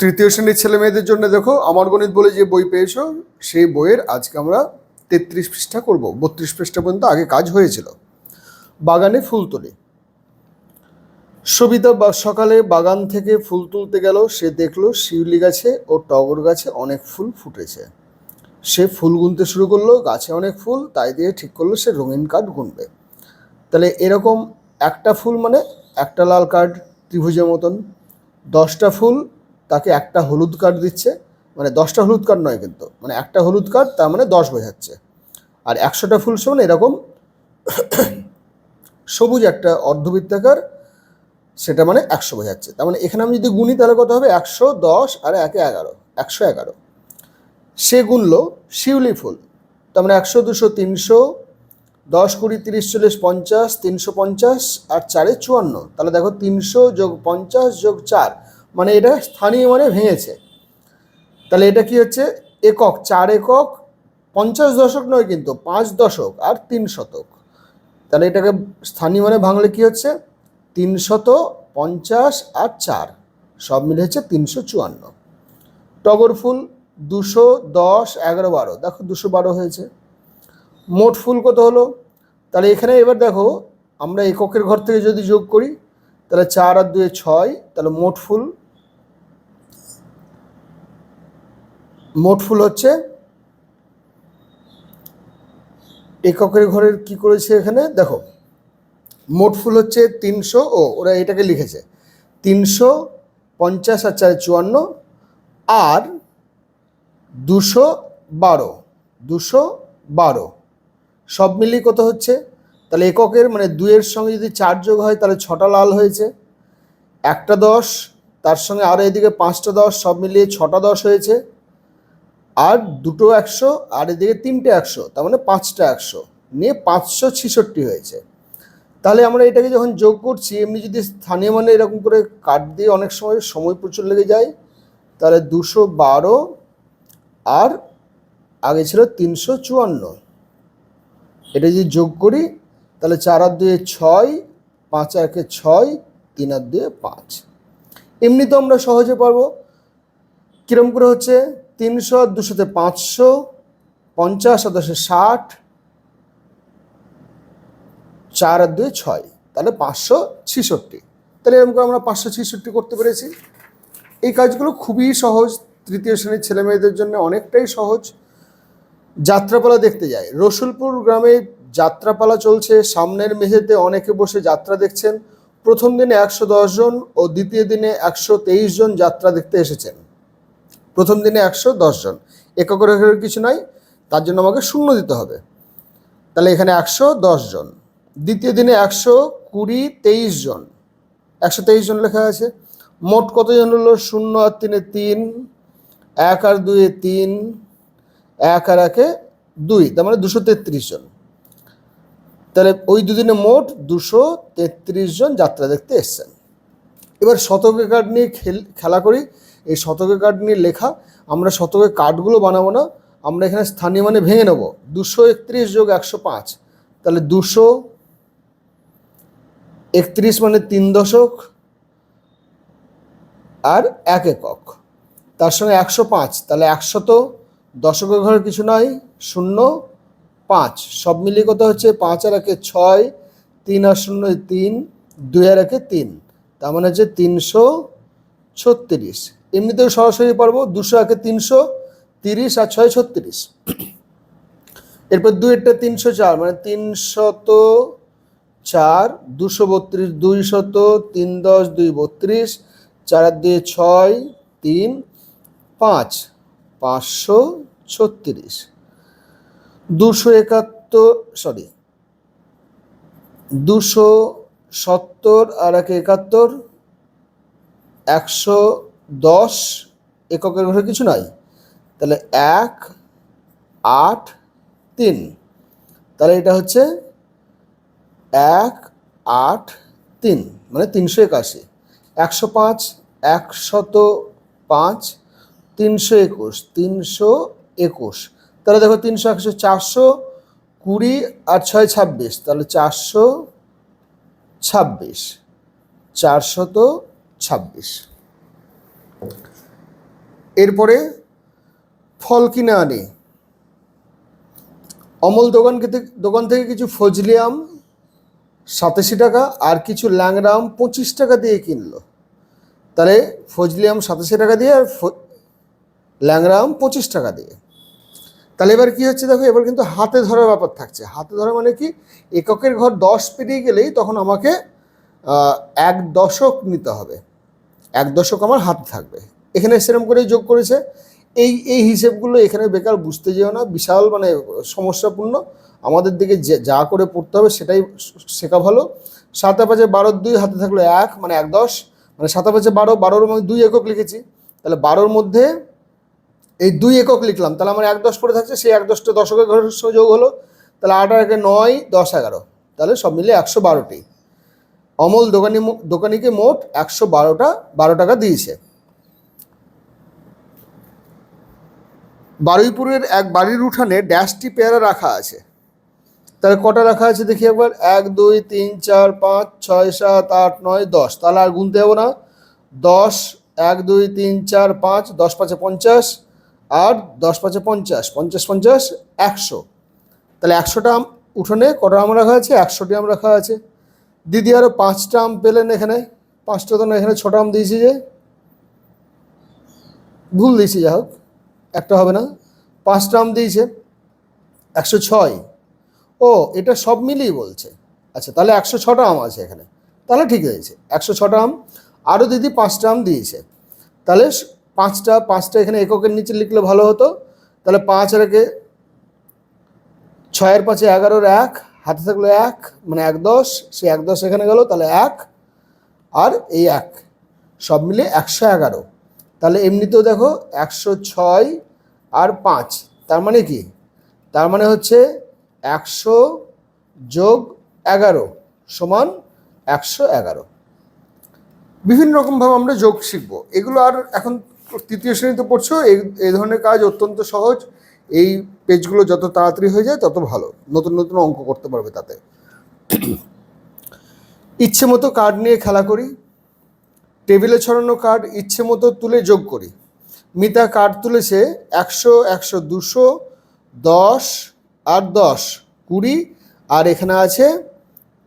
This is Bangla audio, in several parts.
তৃতীয় শ্রেণির ছেলে মেয়েদের জন্য দেখো, আমার গণিত বলে যে বই পেয়েছ, সেই বইয়ের আজকে আমরা তেত্রিশ পৃষ্ঠা করব। বত্রিশ পৃষ্ঠা পর্যন্ত আগে কাজ হয়েছিল। বাগানে ফুল তুলি। সবিতা বা সকালে বাগান থেকে ফুল তুলতে গেল, সে দেখল শিউলি গাছে ও টগর গাছে অনেক ফুল ফুটেছে। সে ফুল গুনতে শুরু করল, গাছে অনেক ফুল, তাই দিয়ে ঠিক করল সে রঙিন কার্ড গুনবে। তাহলে এরকম একটা ফুল মানে একটা লাল কার্ড ত্রিভুজের মতন। দশটা ফুল তাকে একটা হলুদ কার্ড দিচ্ছে মানে দশটা হলুদ কার্ড নয় কিন্তু মানে একটা হলুদ কার্ড তার মানে দশ বোঝাচ্ছে। আর একশোটা ফুল সমান এরকম সবুজ একটা অর্ধবৃত্তাকার, সেটা মানে একশো বোঝাচ্ছে। তার মানে এখানে আমি যদি গুনি তাহলে কত হবে? একশো দশ আর একে এগারো, একশো এগারো। সে গুনলো শিউলি ফুল, তার মানে একশো, দুশো, তিনশো, দশ কুড়ি, তিরিশ, চল্লিশ, পঞ্চাশ, তিনশো পঞ্চাশ আর চারে চুয়ান্ন। তাহলে দেখো তিনশো যোগ পঞ্চাশ যোগ চার মানে এটা স্থানীয় মানে ভেঙেছে। তাহলে এটা কি হচ্ছে? একক, চার একক, পঞ্চাশ দশক নয় কিন্তু, পাঁচ দশক আর তিন শতক। তাহলে এটাকে স্থানীয় মানে ভাঙলে কি হচ্ছে? তিনশত পঞ্চাশ আর চার, সব মিলে হচ্ছে তিনশো চুয়ান্ন। টগর ফুল দুশো দশ, এগারো বারো, দেখো দুশো বারো হয়েছে। মোট ফুল কত হলো? তাহলে এখানে এবার দেখো, আমরা এককের ঘর থেকে যদি যোগ করি, তাহলে চার আর দুয়ে ছয়, তাহলে মোট ফুল মোট ফুল হচ্ছে এককের ঘরের কি করেছে এখানে? দেখো, মোট ফুল হচ্ছে তিনশো, ও, ওরা এটাকে লিখেছে, তিনশো পঞ্চাশ আর চারে চুয়ান্ন, আর দুশো বারো দুশো বারো। সব মিলিয়ে কত হচ্ছে? তাহলে এককের মানে দুইয়ের সঙ্গে যদি চার যোগ হয়, তাহলে ছটা লাল হয়েছে। একটা দশ, তার সঙ্গে আরও এদিকে পাঁচটা দশ, সব মিলিয়ে ছটা দশ হয়েছে। আর দুটো একশো, আর এদিকে তিনটে একশো, তার মানে পাঁচটা একশো। নিয়ে পাঁচশো ছিষট্টি হয়েছে। তাহলে আমরা এটাকে যখন যোগ করছি, এমনি যদি স্থানীয় মানে এরকম করে কাট দিয়ে অনেক সময় সময় প্রচুর লেগে যায়, তাহলে দুশো বারো আর আগে ছিল তিনশো চুয়ান্ন। এটা যদি যোগ করি, তাহলে চার আর দুয়ে ছয়, পাঁচ একে ছয়, তিন আর দুয়ে পাঁচ। এমনি তো আমরা সহজে পারব। কীরকম করে হচ্ছে? তিনশো, দুশোতে পাঁচশো, পঞ্চাশ আর দশে ষাট, চার আর দুই ছয়, তাহলে পাঁচশো ছিষট্টি। তাহলে এরকম করে আমরা পাঁচশো ছিষট্টি করতে পেরেছি। এই কাজগুলো খুবই সহজ। তৃতীয় শ্রেণির ছেলে মেয়েদের জন্য অনেকটাই সহজ। যাত্রাপালা দেখতে যায় রসুলপুর গ্রামে যাত্রাপালা চলছে। সামনের মেঝেতে অনেকে বসে যাত্রা দেখছেন। প্রথম দিনে একশো জন ও দ্বিতীয় দিনে একশো তেইশ জন যাত্রা দেখতে এসেছেন। প্রথম দিনে একশো দশ জন। একক রেখার কিছু নাই, তার জন্য আমাকে শূন্য দিতে হবে। তাহলে এখানে একশো জন। দ্বিতীয় দিনে একশো কুড়ি তেইশ জন। একশো তেইশ জন লেখা আছে। মোট কতজন হলো? শূন্য আর তিনে তিন, এক আর দুয়ে তিন, এক আর একে দুই। তার মানে দুশো তেত্রিশ জন। তাহলে ওই দুদিনে মোট দুশো তেত্রিশ জন যাত্রা দেখতে এসছেন। এবার শতকে কার্ড নিয়ে খেলা করি। এই শতকে কার্ড নিয়ে লেখা, আমরা শতকে কার্ডগুলো বানাবো না, আমরা এখানে স্থানীয় মানে ভেঙে নেব। দুশো একত্রিশ যোগ একশো পাঁচ, তাহলে দুশো একত্রিশ মানে তিন দশক আর এক একক। তার সঙ্গে একশো পাঁচ, তাহলে একশত দশকের ঘরে কিছু নয় শূন্য পাঁচ। সব মিলিয়ে কত হচ্ছে? পাঁচ আর একে ছয়, তিন আর শূন্য তিন, দুই আর একে তিন। তার মানে হচ্ছে তিনশো ছত্রিশ। এমনিতেও সরাসরি পারব দুশো একে তিনশো, তিরিশ আর ছয় ছত্রিশ। এরপর দুই একটা তিনশো চার মানে তিনশত চার, দুশো বত্রিশ দুই শত তিন দশ, দুই বত্রিশ, চার দুই, ছয়, তিন, পাঁচ, পাঁচশো ছত্রিশ। দুশো একাত্তর সরি দুশো সত্তর আর এক একাত্তর, একশো দশ এককের ঘরে কিছু নাই। তাহলে এক, আট, তিন। তাহলে এটা হচ্ছে এক, আট, তিন মানে তিনশো একাশি। একশো পাঁচ, একশত পাঁচ, তিনশো একুশ তিনশো একুশ। তাহলে দেখো তিনশো একশো চারশো কুড়ি আর ছয় ছাব্বিশ। তাহলে চারশো ছাব্বিশ, চারশত ছাব্বিশ। এরপরে ফল কিনে আনি। অমল দোকান দোকান থেকে কিছু ফজলি আম সাতাশি টাকা আর কিছু ল্যাংড়া আম পঁচিশ টাকা দিয়ে কিনলো। তাহলে ফজলি আম সাতাশি টাকা দিয়ে আর ল্যাংড়া আম পঁচিশ টাকা দিয়ে। তাহলে এবার কি হচ্ছে দেখো, এবার কিন্তু হাতে ধরার ব্যাপার থাকছে। হাতে ধরা মানে কি, এককের ঘর দশ পেরিয়ে গেলেই তখন আমাকে এক দশক নিতে হবে। এক দশক আমার হাতে থাকবে। এখানে সেরকম করেই যোগ করেছে। এই এই হিসেবগুলো এখানে বেকার বুঝতে যেও না। বিশাল মানে সমস্যাপূর্ণ। আমাদের দিকে যা করে পড়তে হবে সেটাই শেখা ভালো। সাতে পাঁচে বারো দুই হাতে থাকল এক মানে এক দশ। মানে সাতে পাঁচে বারো, বারোর মধ্যে দুই একক লিখেছি। তাহলে বারোর মধ্যে এই দুই একক লিখলাম। তাহলে আমার এক দশ পড়ে থাকছে, সেই এক দশটা দশকের ঘরের সঙ্গে যোগ হলো। তাহলে আট আর নয়, দশ এগারো। তাহলে সব মিলে একশো বারোটি। অমল দোকানি দোকানিকে মোট একশো বারোটা, বারো টাকা দিয়েছে। বারুইপুরের এক বাড়ির উঠানে ড্যাশটি পেয়ারা রাখা আছে। তাহলে কটা রাখা আছে দেখি একবার? এক, দুই, তিন, চার, পাঁচ, ছয়, সাত, আট, নয়, দশ। তাহলে আর গুনতে যাব না। দশ, এক, দুই, তিন, চার, পাঁচ, দশ পাঁচে পঞ্চাশ, আর দশ পাঁচে পঞ্চাশ পঞ্চাশ পঞ্চাশ, একশো। তাহলে একশোটা উঠোনে কটা আম রাখা আছে? একশোটি আম রাখা আছে। দিদি আরও পাঁচটা আম পেলেন এখানে, পাঁচটা তো না, এখানে ছটা আম দিয়েছি যে। ভুল দিয়েছি যা হোক, একটা হবে না। পাঁচটা আম দিয়েছে, একশো ছয়। ও, এটা সব মিলিয়ে বলছে। আচ্ছা তাহলে একশো ছটা আম আছে এখানে। তাহলে ঠিক হয়েছে, একশো ছটা আম। আরও দিদি পাঁচটা আম দিয়েছে। তাহলে পাঁচটা পাঁচটা এখানে এককের নিচে লিখলে ভালো হতো। তাহলে পাঁচ রেখে ছয়ের পাঁচে এগারোর এক। হাতে থাকল এক মানে এক দশ, সে এক দশ এখানে গেল, তাহলে এক, আর এই এক, সব মিলে একশো এগারো। তাহলে এমনিতেও দেখো একশো ছয় আর পাঁচ, তার মানে কি? তার মানে হচ্ছে একশো যোগ এগারো সমান একশো এগারো। বিভিন্ন রকমভাবে আমরা যোগ শিখব। এগুলো আর এখন তৃতীয় শ্রেণীতে পড়ছো, এই এই ধরনের কাজ অত্যন্ত সহজ। এই পেজগুলো যত তাড়াতাড়ি হয়ে যায়, তত ভালো। নতুন নতুন অঙ্ক করতে পারবে তাতে। ইচ্ছে মতো কার্ড নিয়ে খেলা করি। টেবিলে ছড়ানো কার্ড ইচ্ছে মতো তুলে যোগ করি। মিতা কার্ড তুলেছে একশো একশো, দুশো, দশ আর দশ, কুড়ি, আর এখানে আছে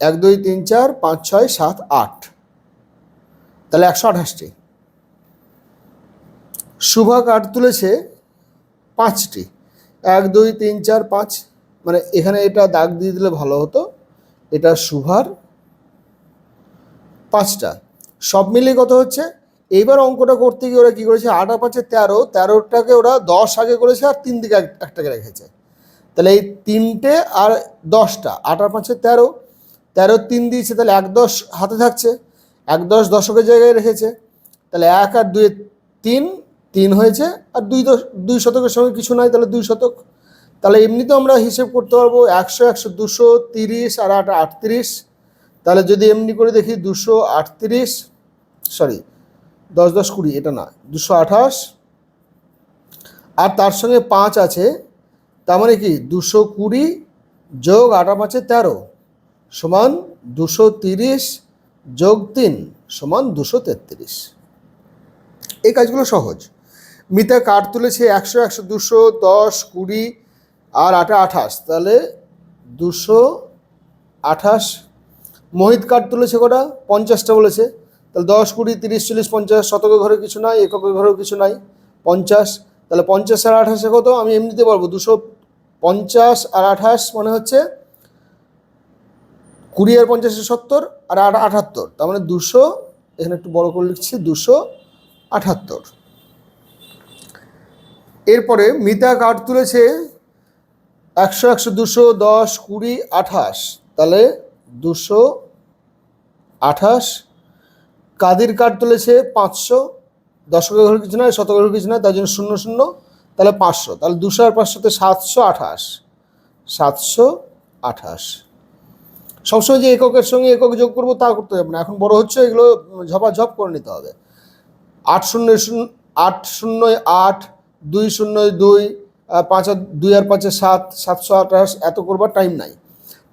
এক, দুই, তিন, চার, পাঁচ, ছয়, সাত, আট। তাহলে একশো আঠাশটি। শুভা কার্ড তুলেছে পাঁচটি। এক, দুই, তিন, চার, পাঁচ। মানে এখানে এটা দাগ দিয়ে দিলে ভালো হতো। এটা শুভার পাঁচটা। সব মিলিয়ে কত হচ্ছে? এইবার অঙ্কটা করতে গিয়ে ওরা কী করেছে? আটা পাঁচে তেরো। তেরোটাকে ওরা দশ আগে করেছে আর তিন দিকে এক- একটাকে রেখেছে। তাহলে এই তিনটে আর দশটা, আটা পাঁচে তেরো। তেরো, তিন দিয়েছে, তাহলে এক, দশ হাতে থাকছে। এক, দশ দশকের জায়গায় রেখেছে। তাহলে এক আর দুই তিন তিন হয়েছে আর দুই দুই শতকের সঙ্গে কিছু নাই, তাহলে দুই শতক। তাহলে এমনিতেও আমরা হিসেব করতে পারব একশো একশো দুশো তিরিশ আর আট, আটত্রিশ। তাহলে যদি এমনি করে দেখি দুশো আটত্রিশ সরি দশ দশ কুড়ি, এটা না, দুশো আঠাশ। আর তার সঙ্গে পাঁচ আছে, তার মানে কি দুশো কুড়ি যোগ আটা পাঁচে তেরো সমান দুশো তিরিশ যোগ তিন সমান দুশো তেত্রিশ। এই কাজগুলো সহজ। মিতা কার্ড তুলেছে একশো একশো, দুশো, দশ, কুড়ি আর আটা আঠাশ। তাহলে দুশো আঠাশ। মোহিত কার্ড তুলেছে কটা? পঞ্চাশটা বলেছে। তাহলে দশ, কুড়ি, তিরিশ, চল্লিশ, পঞ্চাশ শতকের ঘরে কিছু নাই এককের ঘরেও কিছু নাই, পঞ্চাশ। তাহলে পঞ্চাশ আর আঠাশে কত? আমি এমনিতে পারব দুশো পঞ্চাশ আর আঠাশ মানে হচ্ছে কুড়ি আর পঞ্চাশে সত্তর আর আট আটাত্তর। তার মানে দুশো, এখানে একটু বড় করে লিখছি, দুশো আটাত্তর। এরপরে মিতা কার্ড তুলেছে একশো একশো, দুশো, দশ, কুড়ি, আঠাশ। তাহলে দুশো, আঠাশ। কাদির কার্ড তুলেছে পাঁচশো। দশকের ঘরে কিছু নয়, শতকের ঘরে কিছু নয়, তার জন্য শূন্য শূন্য। তাহলে পাঁচশো। তাহলে দুশো আর পাঁচশোতে সাতশো আঠাশ। সাতশো আঠাশ। সবসময় যে এককের সঙ্গে একক যোগ করব তা করতে হবে না। এখন বড় হচ্ছে, এগুলো ঝপাঝপ করে নিতে হবে। আট শূন্য শূন্য, আট শূন্য আট দুই শূন্য দুই পাঁচ দুই আর পাঁচে সাত, সাতশো আঠাশ, এত করবার টাইম নাই।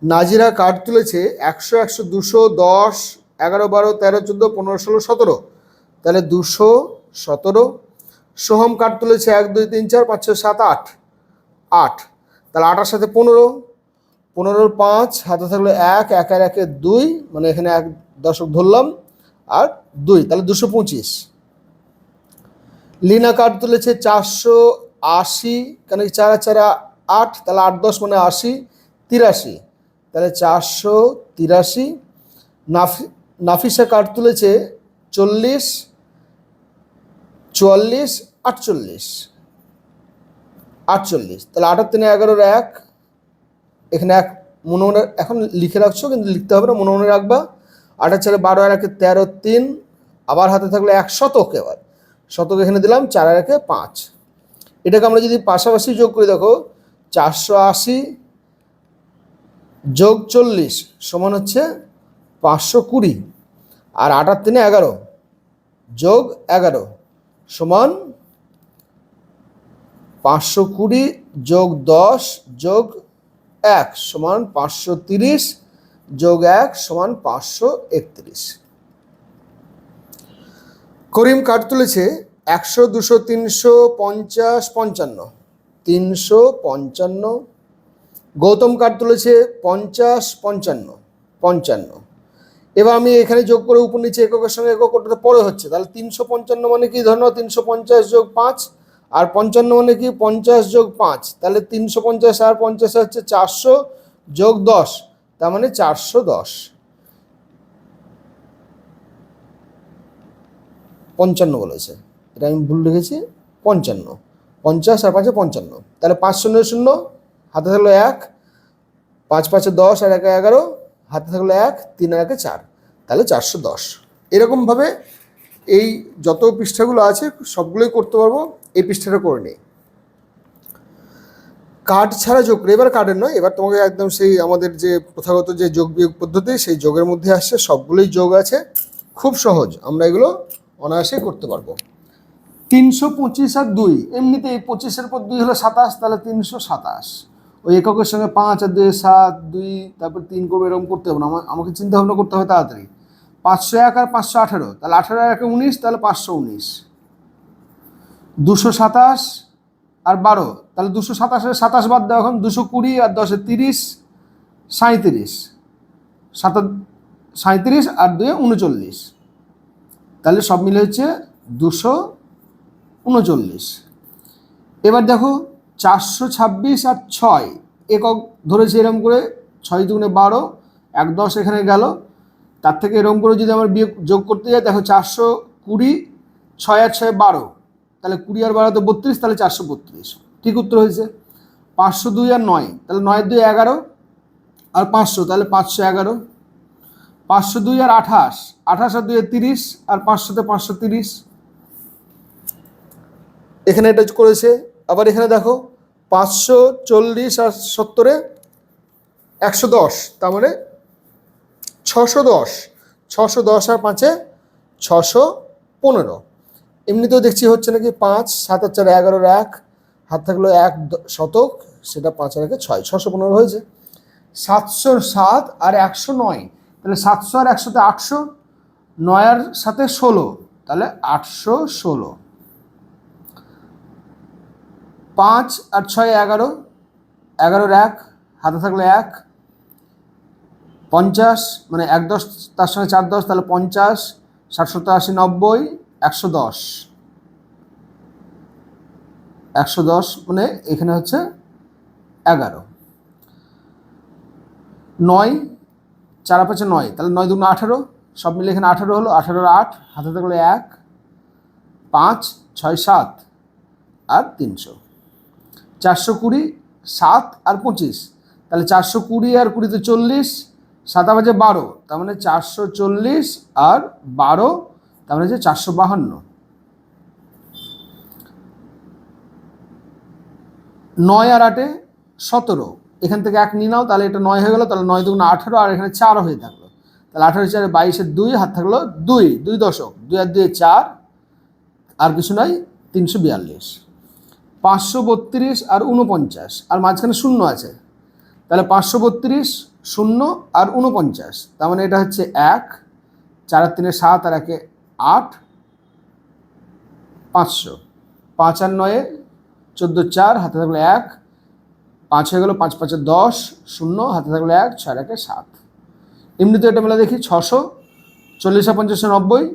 নাজিরা কার্ড তুলেছে একশো একশো দুশো দশ, এগারো বারো, তেরো চোদ্দ, পনেরো ষোলো, সতেরো। তাহলে দুশো সতেরো। সোহম কার্ড তুলেছে এক, দুই, তিন, চার, পাঁচ, ছয়, সাত, আট। আট। তাহলে আটার সাথে পনেরো। পনেরোর পাঁচ, হাতে থাকল এক এক একে দুই মানে এখানে এক দশক ধরলাম। আর দুই, তাহলে দুশো পঁচিশ। লিনা কার্ড তুলেছে চারশো আশি, কেন কি চার চার আট? তাহলে আট দশ মানে আশি, তিরাশি। তাহলে চারশো তিরাশি। নাফি, নাফিসা কার্ড তুলেছে চল্লিশ, চুয়াল্লিশ, আটচল্লিশ। আটচল্লিশ। তাহলে আটার তিনে এগারোর এক। এখানে এক মনে মনে, এখন লিখে রাখছো, কিন্তু লিখতে হবে না, মনে মনে রাখবা। আটার চারে বারো একে তেরো, তিন। আবার হাতে থাকলে এক শতক শতক এখানে দিলাম, চার আর একে পাঁচ। এটাকে আমরা যদি পাশাপাশি যোগ করি, দেখো, চারশো আশি যোগ চল্লিশ সমান হচ্ছে পাঁচশো কুড়ি। আর আটার তিনে এগারো যোগ এগারো সমান পাঁচশো কুড়ি যোগ দশ যোগ এক সমান পাঁচশো তিরিশ যোগ এক সমান পাঁচশো একত্রিশ। করিম কার্ড তুলেছে একশো, দুশো, তিনশো, পঞ্চাশ, পঞ্চান্ন। তিনশো, পঞ্চান্ন। গৌতম কার্ড তুলেছে পঞ্চাশ, পঞ্চান্ন পঞ্চান্ন। এবার আমি এখানে যোগ করে উপর নিচে এককের সঙ্গে একক ওটাতে পরে হচ্ছে। তাহলে তিনশো, পঞ্চান্ন মানে কি? ধরে নাও তিনশো, পঞ্চাশ যোগ পাঁচ, আর পঞ্চান্ন মানে কি? পঞ্চাশ যোগ পাঁচ। তাহলে তিনশো, পঞ্চাশ আর পঞ্চাশ হচ্ছে চারশো যোগ দশ। তার মানে চারশো দশ। পঞ্চান্ন বলেছে এটা আমি ভুল লিখেছি, পঞ্চান্ন। পঞ্চাশ আর পাঁচে পঞ্চান্ন। তাহলে পাঁচ শূন্য শূন্য, হাতে থাকল এক, পাঁচ পাঁচে দশ আর একে এগারো, হাতে থাকল এক, তিন আর একে চার। তাহলে চারশো দশ। এরকমভাবে এই যত পৃষ্ঠাগুলো আছে, সবগুলোই করতে পারব, এই পৃষ্ঠাটা করে নিই। কার্ড ছাড়া যোগ, এবার কার্ডের নয়, এবার তোমাকে একদম সেই আমাদের যে প্রথাগত যে যোগ বিয়োগ পদ্ধতি, সেই যোগের মধ্যে আসছে, সবগুলোই যোগ আছে। খুব সহজ, আমরা এগুলো অনায়াসে করতে পারব। তিনশো পঁচিশ আর দুই। এমনিতে এই পঁচিশের পর দুই হলো সাতাশ, তাহলে তিনশো সাতাশ। ওই এককের সঙ্গে পাঁচ আর দুই সাত, দুই, তারপর তিন করব, এরকম করতে হবে না। আমাকে চিন্তা ভাবনা করতে হবে তাড়াতাড়ি। পাঁচশো এক আর পাঁচশো আঠেরো, তাহলে আঠেরো আর একে উনিশ, তাহলে পাঁচশো উনিশ। দুশো সাতাশ আর বারো, তাহলে দুশো সাতাশের সাতাশ বাদ দেওয়া এখন, দুশো কুড়ি আর দশে তিরিশ সাঁত্রিশ সাতা সাঁত্রিশ আর দুয়ে উনচল্লিশ। তাহলে সব মিলে হচ্ছে দুশো উনচল্লিশ। এবার দেখো চারশো ছাব্বিশ আর ছয়, একক ধরেছে এরকম করে ছয় দুগুণে বারো, এক দশ এখানে গেল। তার থেকে এরকম করে যদি আমার বিয়োগ যোগ করতে যাই, দেখো চারশো কুড়ি, ছয় আর ছয় বারো, তাহলে কুড়ি আর বারো তো বত্রিশ, তাহলে চারশো বত্রিশ। ঠিক উত্তর হয়েছে। পাঁচশো দুই আর নয়, তাহলে নয় দুই এগারো, আর পাঁচশো, তাহলে পাঁচশো এগারো। পাঁচশো দুই আর আঠাশ। আঠাশ আর দুই তিরিশ, আর পাঁচশোতে পাঁচশো তিরিশ। এখানে এটা করেছে। আবার এখানে দেখো, পাঁচশো চল্লিশ আর সত্তরে একশো দশ, তার মানে ছশো দশ। ছশো দশ আর পাঁচে ছশো পনেরো। এমনিতেও দেখছি হচ্ছে নাকি পাঁচ, সাত আর চার এগারোর এক, হাত থাকল এক শতক, সেটা পাঁচ আর একে ছয়। ছশো পনেরো হয়েছে। সাতশো সাত আর একশো নয়। তাহলে সাতশো আর একশোতে আটশো, নয়ার সাথে ষোলো, তাহলে আটশো ষোলো। পাঁচ আর ছয় এগারো, এগারোর এক, হাতে থাকলে এক, পঞ্চাশ মানে এক দশ, তার সঙ্গে চার দশ, তাহলে পঞ্চাশ, ষাট সত্তর, আশি, নব্বই, একশো দশ। একশো দশ মানে এখানে হচ্ছে এগারো। নয় চার পাঁচে নয়, তাহলে নয় দুগুণ আঠারো, সব মিলে এখানে আঠারো হলো আঠারোর আট, হাতে থাকলে এক, পাঁচ, ছয়, সাত আর তিনশো। চারশো কুড়ি, সাত আর পঁচিশ, তাহলে চারশো কুড়ি আর কুড়িতে চল্লিশ, সাতা বাজে বারো, তার মানে চারশো চল্লিশ আর বারো, তার মানে হচ্ছে চারশো বাহান্ন। নয় আর আটে সতেরো এখান থেকে এক নিয়ে নাও, তাহলে এটা নয় হয়ে গেলো, তাহলে নয় দুগুণ আঠেরো, আর এখানে চারও হয়ে থাকল। তাহলে আঠেরো চারে বাইশের দুই, হাত থাকল দুই দুই দশক, দুই আর দুই চার, আর কিছু নয় তিনশো বিয়াল্লিশ। পাঁচশো বত্রিশ আর উনপঞ্চাশ আর মাঝখানে শূন্য আছে। তাহলে পাঁচশো বত্রিশ, শূন্য আর উনপঞ্চাশ তার মানে এটা হচ্ছে এক, চার আর তিনে সাত আর একে আট, পাঁচশো। পাঁচ আর নয়ে, চোদ্দ চার, হাতে থাকল এক পাঁচ হয়ে গেলো পাঁচ পাঁচে দশ, শূন্য, হাতে থাকল এক, ছয়, একে সাত। এমনিতে এটা মেলা দেখি ছশো, চল্লিশ পঞ্চাশে নব্বই,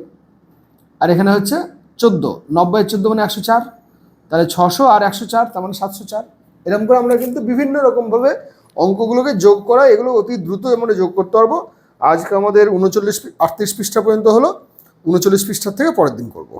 আর এখানে হচ্ছে চোদ্দ। নব্বই চোদ্দ মানে একশো চার। তাহলে ছশো আর একশো চার, তার মানে সাতশো চার। এরকম করে আমরা কিন্তু বিভিন্ন রকমভাবে অঙ্কগুলোকে যোগ করা, এগুলো অতি দ্রুত আমরা যোগ করতে পারব। আজকে আমাদের উনচল্লিশ আটত্রিশ পৃষ্ঠা পর্যন্ত হলো, উনচল্লিশ পৃষ্ঠার থেকে পরের দিন করব।